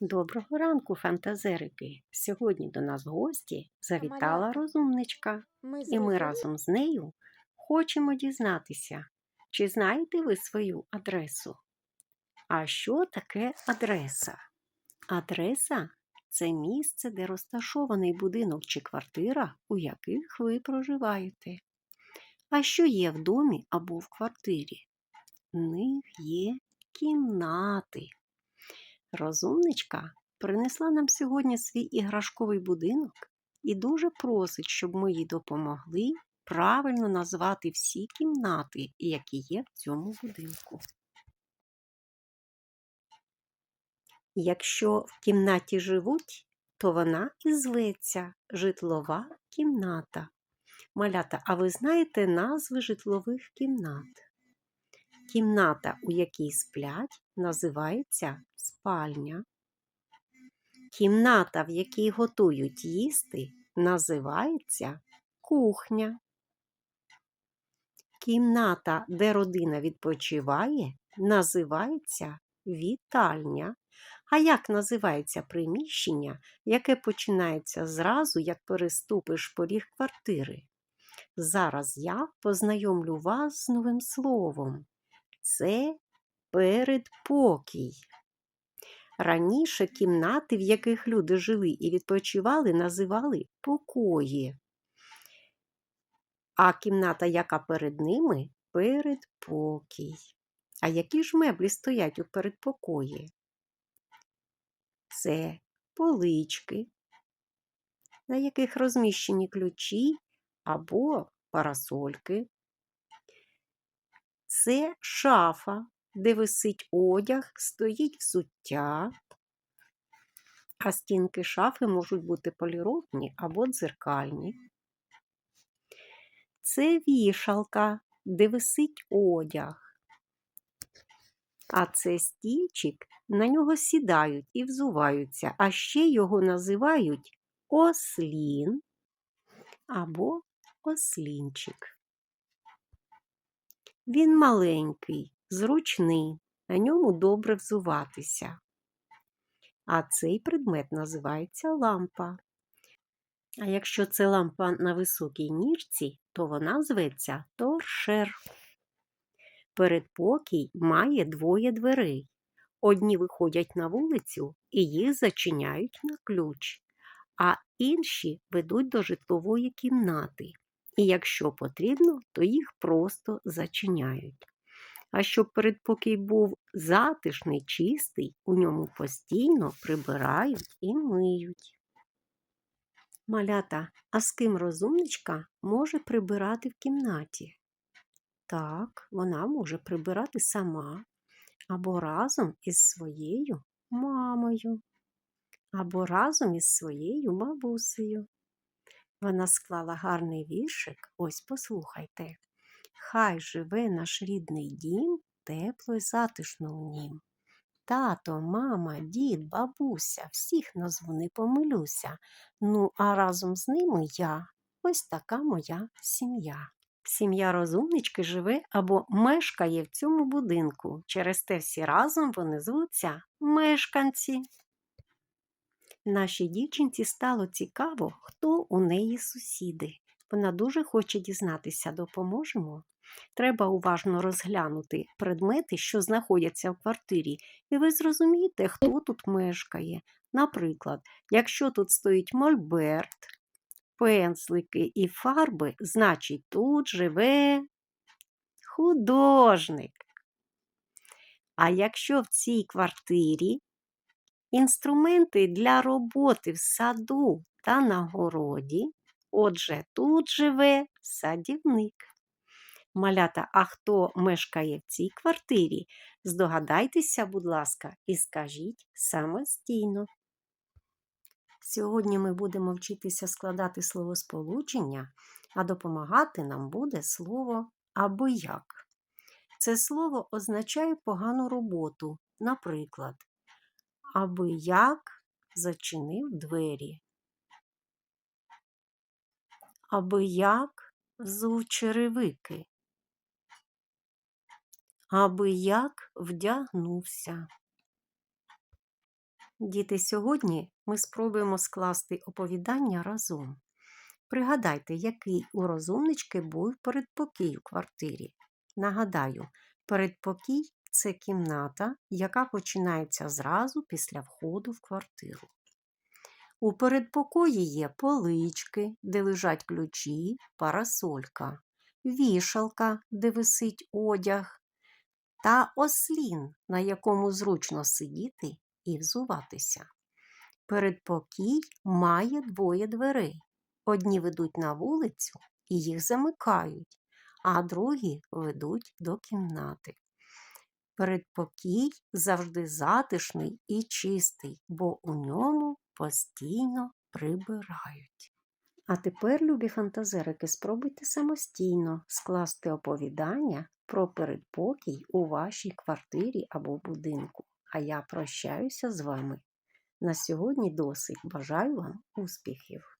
Доброго ранку, фантазерики! Сьогодні до нас в гості завітала розумничка, і ми разом з нею хочемо дізнатися, чи знаєте ви свою адресу? А що таке адреса? Адреса це місце, де розташований будинок чи квартира, у яких ви проживаєте. А що є в домі або в квартирі? В них є кімнати. Розумничка принесла нам сьогодні свій іграшковий будинок і дуже просить, щоб ми їй допомогли правильно назвати всі кімнати, які є в цьому будинку. Якщо в кімнаті живуть, то вона і зветься житлова кімната. Малята, а ви знаєте назви житлових кімнат? Кімната, у якій сплять, називається спальня. Кімната, в якій готують їсти, називається кухня. Кімната, де родина відпочиває, називається вітальня. А як називається приміщення, яке починається зразу, як переступиш поріг квартири? Зараз я познайомлю вас з новим словом. Це передпокій. Раніше кімнати, в яких люди жили і відпочивали, називали покої. А кімната, яка перед ними передпокій. А які ж меблі стоять у передпокої? Це полички, на яких розміщені ключі або парасольки. Це шафа, де висить одяг, стоїть взуття, а стінки шафи можуть бути поліровні або дзеркальні. Це вішалка, де висить одяг. А це стільчик, на нього сідають і взуваються, а ще його називають ослін або ослінчик. Він маленький, зручний, на ньому добре взуватися. А цей предмет називається лампа. А якщо це лампа на високій ніжці, то вона зветься торшер. Передпокій має двоє дверей. Одні виходять на вулицю і їх зачиняють на ключ, а інші ведуть до житлової кімнати. І якщо потрібно, то їх просто зачиняють. А щоб передпокій був затишний, чистий, у ньому постійно прибирають і миють. Малята, а з ким розумничка може прибирати в кімнаті? Так, вона може прибирати сама або разом із своєю мамою, або разом із своєю бабусею. Вона склала гарний віршик, ось послухайте. Хай живе наш рідний дім, тепло й затишно в нім. Тато, мама, дід, бабуся, всіх назву не помилюся. Ну, а разом з ними я, ось така моя сім'я. Сім'я розумнички живе або мешкає в цьому будинку. Через те всі разом вони звуться мешканці. Нашій дівчинці стало цікаво, хто у неї сусіди. Вона дуже хоче дізнатися, допоможемо. Треба уважно розглянути предмети, що знаходяться в квартирі, і ви зрозумієте, хто тут мешкає. Наприклад, якщо тут стоїть мольберт, пензлики і фарби, значить тут живе художник. А якщо в цій квартирі інструменти для роботи в саду та на городі, отже, тут живе садівник. Малята, а хто мешкає в цій квартирі? Здогадайтеся, будь ласка, і скажіть самостійно. Сьогодні ми будемо вчитися складати словосполучення, а допомагати нам буде слово або як. Це слово означає погану роботу. Наприклад, аби як зачинив двері. Аби як зу черевики. Аби як вдягнувся. Діти, сьогодні ми спробуємо скласти оповідання разом. Пригадайте, який у розумнички був передпокій у квартирі. Нагадаю, передпокій це кімната, яка починається зразу після входу в квартиру. У передпокої є полички, де лежать ключі, парасолька, вішалка, де висить одяг, та ослін, на якому зручно сидіти і взуватися. Передпокій має двоє дверей. Одні ведуть на вулицю і їх замикають, а другі ведуть до кімнати. Передпокій завжди затишний і чистий, бо у ньому постійно прибирають. А тепер, любі фантазерики, спробуйте самостійно скласти оповідання про передпокій у вашій квартирі або будинку. А я прощаюся з вами. На сьогодні досить. Бажаю вам успіхів!